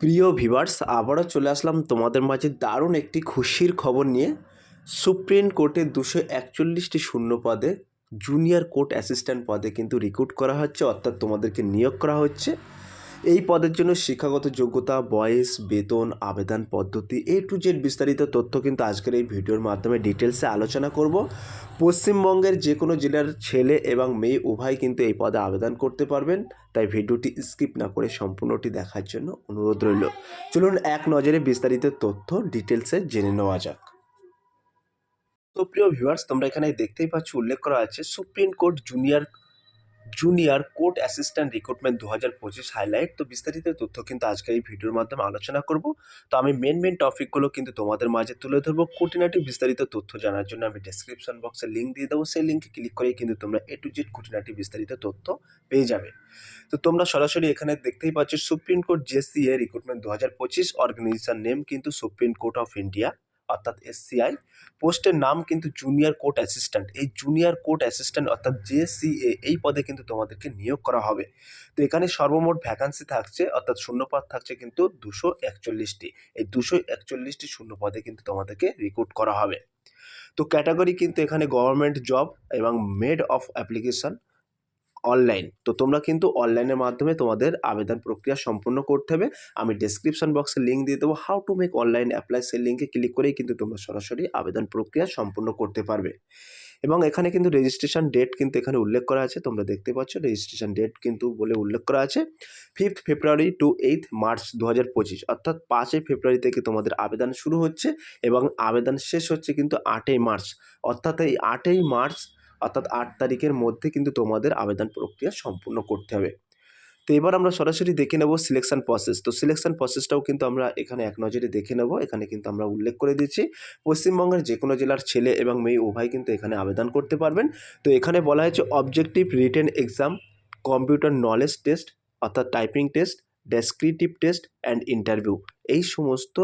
প্রিয় ভিভার্স আবারও চলে আসলাম তোমাদের মাঝে দারুণ একটি খুশির খবর নিয়ে। সুপ্রিম কোর্টে দুশো একচল্লিশটি শূন্য পদে জুনিয়র কোর্ট অ্যাসিস্ট্যান্ট পদে কিন্তু রিক্রুট করা হচ্ছে, অর্থাৎ তোমাদেরকে নিয়োগ করা হচ্ছে। এই পদের জন্য শিক্ষাগত যোগ্যতা, বয়স, বেতন, আবেদন পদ্ধতি, এ টু জেড বিস্তারিত তথ্য কিন্তু আজকের এই ভিডিওর মাধ্যমে ডিটেলসে আলোচনা করব। পশ্চিমবঙ্গের যে কোনো জেলার ছেলে এবং মেয়ে উভয় কিন্তু এই পদে আবেদন করতে পারবেন। তাই ভিডিওটি স্কিপ না করে সম্পূর্ণটি দেখার জন্য অনুরোধ রইল। চলুন এক নজরে বিস্তারিত তথ্য ডিটেলসে জেনে নেওয়া যাক। তো প্রিয় ভিউয়ার্স তোমরা এখানে দেখতেই পাচ্ছ, উল্লেখ করা আছে, supreme court junior junior court assistant recruitment দু হাজার পঁচিশ হাইলাইট তো বিস্তারিত তথ্য কিন্তু আজকে এই ভিডিওর মাধ্যমে আলোচনা করব। তো আমি মেন মেন টপিকগুলো কিন্তু তোমাদের মাঝে তুলে ধরবো। খুঁটিনাটি বিস্তারিত তথ্য জানার জন্য আমি ডেসক্রিপশন বক্সে লিঙ্ক দিয়ে দেবো। সেই লিঙ্কে ক্লিক করেই কিন্তু তোমরা এ টু জেড খুঁটিনাটি বিস্তারিত তথ্য পেয়ে যাবে। তো তোমরা সরাসরি এখানে দেখতেই পাচ্ছ সুপ্রিম কোর্ট জেসিএ রিক্রুটমেন্ট দু হাজার পঁচিশ অর্গানাইজেশন নেম কিন্তু সুপ্রিম কোর্ট অফ ইন্ডিয়া অর্থাৎ এসসিআই পোস্টের নাম কিন্তু জুনিয়র কোর্ট অ্যাসিস্ট্যান্ট এই জুনিয়র কোর্ট অ্যাসিস্ট্যান্ট অর্থাৎ জেসিএ এই পদে কিন্তু তোমাদেরকে নিয়োগ করা হবে। তো এখানে সর্বমোট ভ্যাকান্সি থাকছে, অর্থাৎ শূন্যপদ থাকছে কিন্তু দুশো একচল্লিশটি। এই দুশো একচল্লিশটি শূন্য পদে কিন্তু তোমাদেরকে রিক্রুট করা হবে। তো ক্যাটাগরি কিন্তু এখানে গভর্নমেন্ট জব এবং মেড অফ অ্যাপ্লিকেশন অনলাইন তো তোমরা কিন্তু অনলাইনের মাধ্যমে তোমাদের আবেদন প্রক্রিয়া সম্পূর্ণ করতে হবে। আমি ডেসক্রিপশন বক্সে লিঙ্ক দিয়ে দেবো how to make online apply সেই লিঙ্কে ক্লিক করেই কিন্তু তোমরা সরাসরি আবেদন প্রক্রিয়া সম্পূর্ণ করতে পারবে। এবং এখানে কিন্তু রেজিস্ট্রেশন ডেট কিন্তু এখানে উল্লেখ করা আছে। তোমরা দেখতে পাচ্ছ রেজিস্ট্রেশন ডেট কিন্তু বলে উল্লেখ করা আছে। Fifth February to eighth March দু হাজার পঁচিশ, অর্থাৎ পাঁচই ফেব্রুয়ারি থেকে তোমাদের আবেদন শুরু হচ্ছে এবং আবেদন শেষ হচ্ছে কিন্তু আটই মার্চ অর্থাৎ এই আটই মার্চ অর্থাৎ আট তারিখের মধ্যে কিন্তু তোমাদের আবেদন প্রক্রিয়া সম্পূর্ণ করতে হবে। তো এবার আমরা সরাসরি দেখে নেব সিলেকশন প্রসেস তো সিলেকশন প্রসেসটাও কিন্তু আমরা এখানে এক নজরে দেখে নেব। এখানে কিন্তু আমরা উল্লেখ করে দিচ্ছি পশ্চিমবঙ্গের যে কোনো জেলার ছেলে এবং মেয়ে উভয় কিন্তু এখানে আবেদন করতে পারবেন। তো এখানে বলা হয়েছে objective written exam computer knowledge test অর্থাৎ typing test descriptive test and interview এই সমস্ত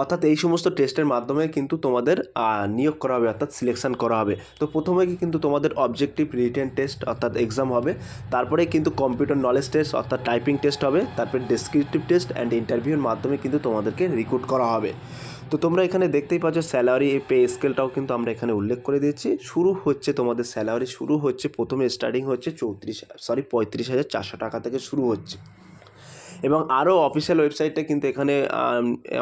অর্থাৎ এই সমস্ত টেস্টের মাধ্যমে কিন্তু তোমাদের নিয়োগ করা হবে, অর্থাৎ সিলেকশন করা হবে। তো প্রথমে কি কিন্তু তোমাদের অবজেক্টিভ রিটেন টেস্ট অর্থাৎ এক্সাম হবে। তারপরে কিন্তু কম্পিউটার নলেজ টেস্ট অর্থাৎ টাইপিং টেস্ট হবে। তারপরে ডেসক্রিপটিভ টেস্ট অ্যান্ড ইন্টারভিউর মাধ্যমে কিন্তু তোমাদেরকে রিক্রুট করা হবে। তো তোমরা এখানে দেখতেই পাচ্ছ স্যালারি পে স্কেলটাও কিন্তু আমরা এখানে উল্লেখ করে দিয়েছি। শুরু হচ্ছে তোমাদের স্যালারি শুরু হচ্ছে, প্রথমে স্টার্টিং হচ্ছে চৌত্রিশ সরি পঁয়ত্রিশ হাজার চারশো টাকা থেকে শুরু হচ্ছে। এবং আরও অফিসিয়াল ওয়েবসাইটটা কিন্তু এখানে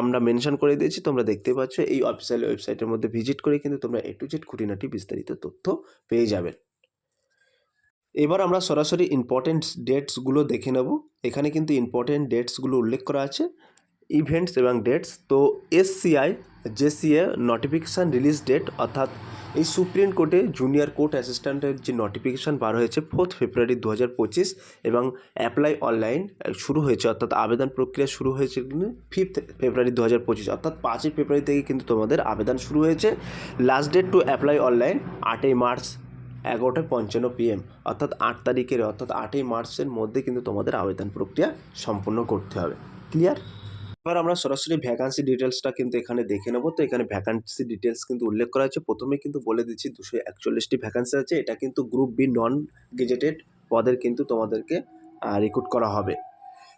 আমরা মেনশন করে দিয়েছি, তোমরা দেখতে পাচ্ছ, এই অফিসিয়াল ওয়েবসাইটের মধ্যে ভিজিট করে কিন্তু তোমরা এ টু জেড খুঁটিনাটি বিস্তারিত তথ্য পেয়ে যাবেন এবার আমরা সরাসরি ইম্পর্টেন্ট ডেটসগুলো দেখে নেব। এখানে কিন্তু ইম্পর্টেন্ট ডেটসগুলো উল্লেখ করা আছে। ইভেন্টস এবং ডেটস তো SCI JCA notification release date অর্থাৎ এই সুপ্রিম কোর্টে জুনিয়র কোর্ট অ্যাসিস্ট্যান্টের যে নোটিফিকেশান বার হয়েছে ফোর্থ ফেব্রুয়ারি দু হাজার পঁচিশ এবং অ্যাপ্লাই অনলাইন শুরু হয়েছে, অর্থাৎ আবেদন প্রক্রিয়া শুরু হয়েছে ফিফথ ফেব্রুয়ারি দু হাজার পঁচিশ, অর্থাৎ পাঁচই ফেব্রুয়ারি থেকে কিন্তু তোমাদের আবেদন শুরু হয়েছে। Last date to apply online আটই মার্চ এগারোটা পঞ্চান্ন পিএম অর্থাৎ আট তারিখের, অর্থাৎ আটই মার্চের মধ্যে কিন্তু তোমাদের আবেদন প্রক্রিয়া সম্পূর্ণ করতে হবে। ক্লিয়ার এবার আমরা সরাসরি ভ্যাকান্সি ডিটেলসটা কিন্তু এখানে দেখে নেব। তো এখানে ভ্যাকান্সি ডিটেলস কিন্তু উল্লেখ করা আছে। প্রথমে কিন্তু বলে দিচ্ছি, দুশো একচল্লিশটি ভ্যাকান্সি আছে। এটা কিন্তু গ্রুপ বি নন গেজেটেড পদের কিন্তু তোমাদেরকে রিক্রুট করা হবে।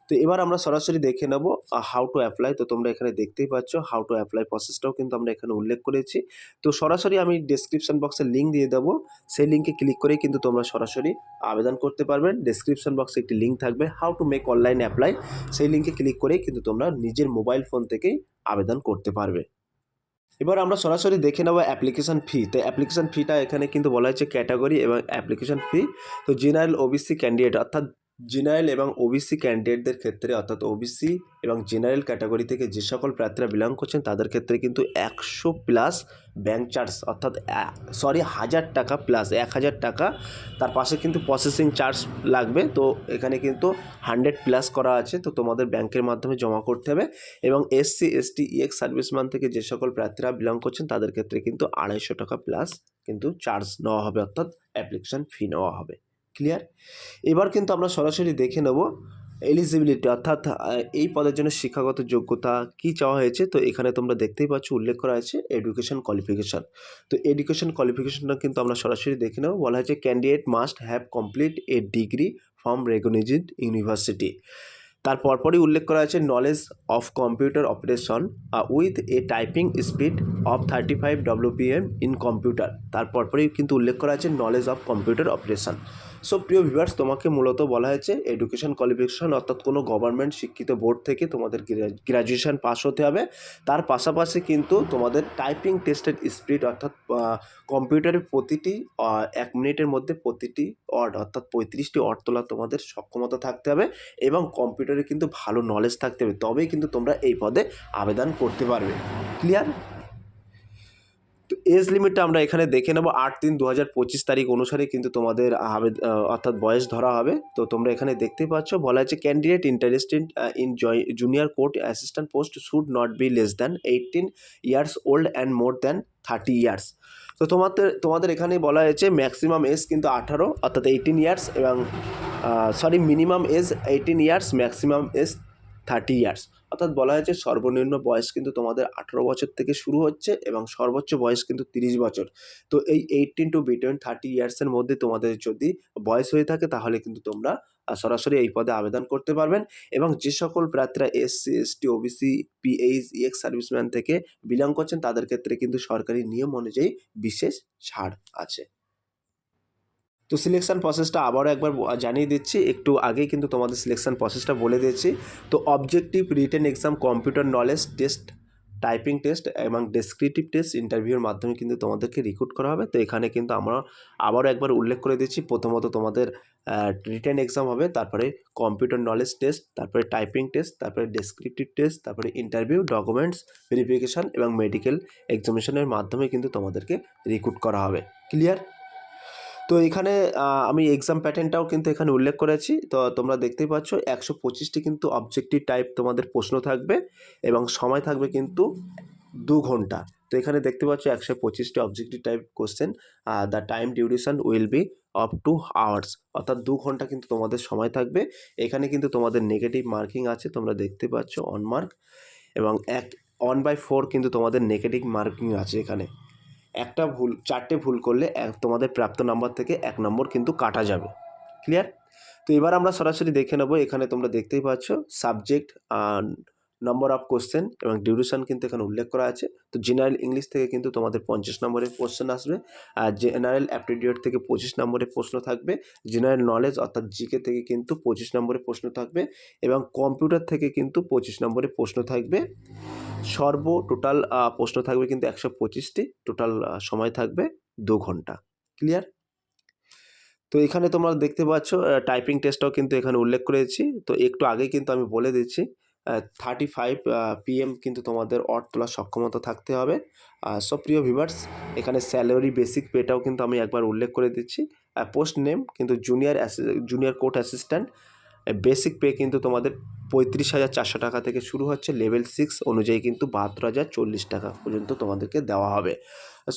তো এবার আমরা সরাসরি দেখে নেব হাউ টু অ্যাপ্লাই তো তোমরা এখানে দেখতেই পাচ্ছ হাউ টু অ্যাপ্লাই প্রসেসটাও কিন্তু আমরা এখানে উল্লেখ করেছি। তো সরাসরি আমি ডেসক্রিপশন বক্সে লিঙ্ক দিয়ে দেবো। সেই লিঙ্কে ক্লিক করেই কিন্তু তোমরা সরাসরি আবেদন করতে পারবেন। ডেসক্রিপশন বক্সে একটি লিঙ্ক থাকবে how to make online apply সেই লিঙ্কে ক্লিক করেই কিন্তু তোমরা নিজের মোবাইল ফোন থেকেই আবেদন করতে পারবে। এবার আমরা সরাসরি দেখে নেব অ্যাপ্লিকেশন ফি তো অ্যাপ্লিকেশন ফিটা এখানে কিন্তু বলা হয়েছে ক্যাটাগরি এবং অ্যাপ্লিকেশন ফি তো জেনারেল ওবিসি ক্যান্ডিডেট অর্থাৎ জেনারেল এবং ওবিসি ক্যান্ডিডেটদের ক্ষেত্রে, অর্থাৎ ওবিসি এবং জেনারেল ক্যাটাগরি থেকে যে সকল প্রার্থীরা বিলং করছেন, তাদের ক্ষেত্রে কিন্তু একশো প্লাস ব্যাঙ্ক চার্জ অর্থাৎ সরি হাজার টাকা প্লাস এক হাজার টাকা। তার পাশে কিন্তু প্রসেসিং চার্জ লাগবে, তো এখানে কিন্তু হান্ড্রেড প্লাস করা আছে, তো তোমাদের ব্যাংকের মাধ্যমে জমা করতে হবে। এবং এসসি এসটি ইএক্স সার্ভিসম্যান থেকে যে সকল প্রার্থীরা বিলং করছেন, তাদের ক্ষেত্রে কিন্তু আড়াইশো টাকা প্লাস কিন্তু চার্জ নেওয়া হবে, অর্থাৎ অ্যাপ্লিকেশন ফি নেওয়া হবে। ক্লিয়ার এবার কিন্তু আমরা সরাসরি দেখে নেব এলিজিবিলিটি অর্থাৎ এই পদের জন্য শিক্ষাগত যোগ্যতা কি চাওয়া হয়েছে। তো এখানে তোমরা দেখতেই পাচ্ছ, উল্লেখ করা আছে এডুকেশন কোয়ালিফিকেশন তো এডুকেশন কোয়ালিফিকেশনটা কিন্তু আমরা সরাসরি দেখে নেব। বলা হয়েছে candidate must have complete a degree from recognised university তার পরপরই উল্লেখ করা আছে knowledge of computer operation with a typing speed of thirty five WPM in computer তার পরপরই কিন্তু উল্লেখ করা আছে knowledge of computer operation so প্রিয় ভিভার্স তোমাকে মূলত বলা হয়েছে এডুকেশন কোয়ালিফিকেশন অর্থাৎ কোনো গভর্নমেন্ট শিক্ষিত বোর্ড থেকে তোমাদের গ্র্যাজুয়েশন পাস হতে হবে। তার পাশাপাশি কিন্তু তোমাদের টাইপিং টেস্টের স্পিড অর্থাৎ কম্পিউটারের প্রতিটি এক মিনিটের মধ্যে প্রতিটি অর্ড অর্থাৎ পঁয়ত্রিশটি অর্ড তোলা তোমাদের সক্ষমতা থাকতে হবে এবং কম্পিউটারে কিন্তু ভালো নলেজ থাকতে হবে। তবেই কিন্তু তোমরা এই পদে আবেদন করতে পারবে। ক্লিয়ার এজ লিমিটটা আমরা এখানে দেখে নেব। আট তিন দু তারিখ অনুসারে কিন্তু তোমাদের আবেদ অর্থাৎ বয়স ধরা হবে। তো তোমরা এখানে দেখতেই পাচ্ছ, বলা আছে candidate interested in junior court assistant post should not be less than eighteen years old and more than thirty years তো তোমাদের তোমাদের এখানে বলা হয়েছে ম্যাক্সিমাম এজ কিন্তু আঠারো, অর্থাৎ এইটিন ইয়ার্স এবং sorry minimum age eighteen years maximum age thirty years অর্থাৎ বলা হয়েছে সর্বনিম্ন বয়স কিন্তু তোমাদের আঠারো বছর থেকে শুরু হচ্ছে এবং সর্বোচ্চ বয়স কিন্তু তিরিশ বছর। তো এই এইটিন টু বিটুইন থার্টি ইয়ার্সের মধ্যে তোমাদের যদি বয়স হয়ে থাকে তাহলে কিন্তু তোমরা সরাসরি এই পদে আবেদন করতে পারবেন এবং যে সকল প্রার্থীরা SC ST OBC PH ex serviceman থেকে বিলং করছেন তাদের ক্ষেত্রে কিন্তু সরকারি নিয়ম অনুযায়ী বিশেষ ছাড় আছে। তো সিলেকশন প্রসেসটা আবারও একবার জানিয়ে দিচ্ছি। একটু আগেই কিন্তু তোমাদের সিলেকশান প্রসেসটা বলে দিয়েছি। তো objective written exam computer knowledge test typing test এবং ডেসক্রিপটিভ টেস্ট ইন্টারভিউর মাধ্যমে কিন্তু তোমাদেরকে রিক্রুট করা হবে। তো এখানে কিন্তু আমরা আবারও একবার উল্লেখ করে দিচ্ছি। প্রথমত তোমাদের রিটেন এক্সাম হবে, তারপরে কম্পিউটার নলেজ টেস্ট তারপরে টাইপিং টেস্ট তারপরে ডেসক্রিপটিভ টেস্ট তারপরে ইন্টারভিউ ডকুমেন্টস ভেরিফিকেশান এবং মেডিকেল এক্সামিনেশনের মাধ্যমে কিন্তু তোমাদেরকে রিক্রুট করা হবে। ক্লিয়ার তো এখানে আমি এক্সাম প্যাটার্নটাও কিন্তু এখানে উল্লেখ করেছি। তো তোমরা দেখতেই পাচ্ছ, একশো পঁচিশটি কিন্তু অবজেক্টিভ টাইপ তোমাদের প্রশ্ন থাকবে এবং সময় থাকবে কিন্তু দু ঘণ্টা। তো এখানে দেখতে পাচ্ছ, একশো পঁচিশটি objective type question the time duration will be of two hours অর্থাৎ দু ঘণ্টা কিন্তু তোমাদের সময় থাকবে। এখানে কিন্তু তোমাদের নেগেটিভ মার্কিং আছে, তোমরা দেখতে পাচ্ছ অন মার্ক এবং এক ওয়ান বাই ফোর কিন্তু তোমাদের নেগেটিভ মার্কিং আছে এখানে। একটা ভুল, চারটে ভুল করলে এক, তোমাদের প্রাপ্ত নাম্বার থেকে এক নম্বর কিন্তু কাটা যাবে। ক্লিয়ার তো এবার আমরা সরাসরি দেখে নেব, এখানে তোমরা দেখতেই পাচ্ছ সাবজেক্ট নম্বর অফ কোশ্চেন এবং ডিউরেশন কিন্তু এখানে উল্লেখ করা আছে। তো জেনারেল ইংলিশ থেকে কিন্তু তোমাদের পঞ্চাশ নম্বরের কোশ্চেন আসবে। আর জেনারেল অ্যাপটিটিউড থেকে পঁচিশ নম্বরের প্রশ্ন থাকবে। জেনারেল নলেজ অর্থাৎ জিকে থেকে কিন্তু পঁচিশ নম্বরের প্রশ্ন থাকবে এবং কম্পিউটার থেকে কিন্তু পঁচিশ নম্বরের প্রশ্ন থাকবে। সর্ব টোটাল প্রশ্ন থাকবে কিন্তু একশো পঁচিশটি। টোটাল সময় থাকবে দু ঘণ্টা। ক্লিয়ার তো এখানে তোমরা দেখতে পাচ্ছ টাইপিং টেস্টটাও কিন্তু এখানে উল্লেখ করেছি। তো একটু আগেই কিন্তু আমি বলে দিচ্ছি থার্টি ফাইভ পিএম কিন্তু তোমাদের অট তোলার সক্ষমতা থাকতে হবে। সব প্রিয় ভিভার্স এখানে স্যালারি বেসিক পেটাও কিন্তু আমি একবার উল্লেখ করে দিচ্ছি। পোস্ট নেম কিন্তু junior junior court assistant basic pay কিন্তু তোমাদের পঁয়ত্রিশ হাজার চারশো টাকা থেকে শুরু হচ্ছে লেভেল সিক্স অনুযায়ী কিন্তু বাহাত্তর হাজার চল্লিশ টাকা পর্যন্ত তোমাদেরকে দেওয়া হবে।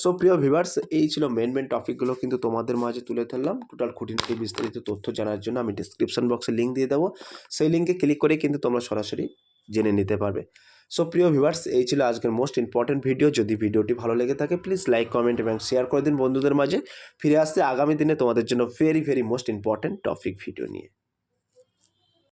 সো প্রিয় ভিভার্স এই ছিল মেন মেন টপিকগুলো কিন্তু তোমাদের মাঝে তুলে ধরলাম। টোটাল খুঁটিনাটি বিস্তারিত তথ্য জানার জন্য আমি ডিসক্রিপশন বক্সে লিঙ্ক দিয়ে দেবো। সেই লিঙ্কে ক্লিক করে কিন্তু তোমরা সরাসরি জেনে নিতে পারবে। সো প্রিয় ভিভার্স এই ছিল আজকের মোস্ট ইম্পর্টেন্ট ভিডিও যদি ভিডিওটি ভালো লেগে থাকে প্লিজ লাইক কমেন্ট এবং শেয়ার করে দিন বন্ধুদের মাঝে। ফিরে আসতে আগামী দিনে তোমাদের জন্য very very most important topic video নিয়ে।